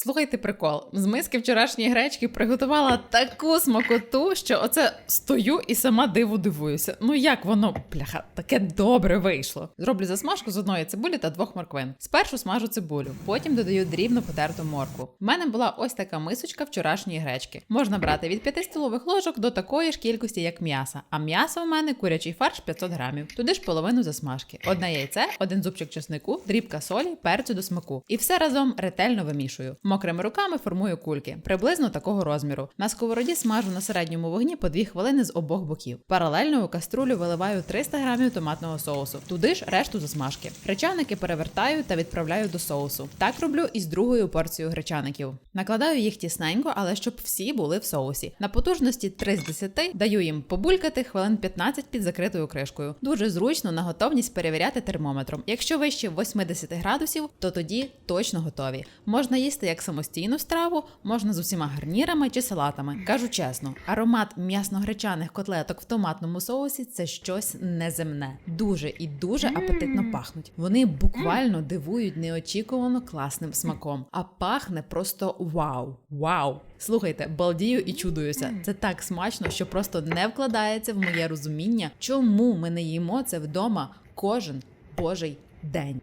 Слухайте прикол. З миски вчорашньої гречки приготувала таку смакоту, що оце стою і сама диву дивуюся. Ну як воно, бляха, таке добре вийшло. Зроблю засмажку з одної цибулі та двох морквин. Спершу смажу цибулю, потім додаю дрібно потерту моркву. У мене була ось така мисочка вчорашньої гречки. Можна брати від 5 столових ложок до такої ж кількості, як м'яса. А м'ясо у мене курячий фарш 500 грамів. Туди ж половину засмажки. Одне яйце, один зубчик чеснику, дрібка солі, перцю до смаку. І все разом ретельно вимішую. Мокрими руками формую кульки, приблизно такого розміру. На сковороді смажу на середньому вогні по 2 хвилини з обох боків. Паралельно у каструлю виливаю 300 грамів томатного соусу. Туди ж решту засмажки. Гречаники перевертаю та відправляю до соусу. Так роблю і з другою порцією гречаників. Накладаю їх тісненько, але щоб всі були в соусі. На потужності 3 з 10 даю їм побулькати хвилин 15 під закритою кришкою. Дуже зручно на готовність перевіряти термометром. Якщо вище 80 градусів, то тоді точно готові. Можна їсти як самостійну страву, можна з усіма гарнірами чи салатами. Кажу чесно, аромат м'ясно-гречаних котлеток в томатному соусі це щось неземне. Дуже і дуже апетитно пахнуть. Вони буквально дивують неочікувано класним смаком. А пахне просто вау! Вау! Слухайте, балдію і чудуюся. Це так смачно, що просто не вкладається в моє розуміння, чому ми не їмо це вдома кожен божий день.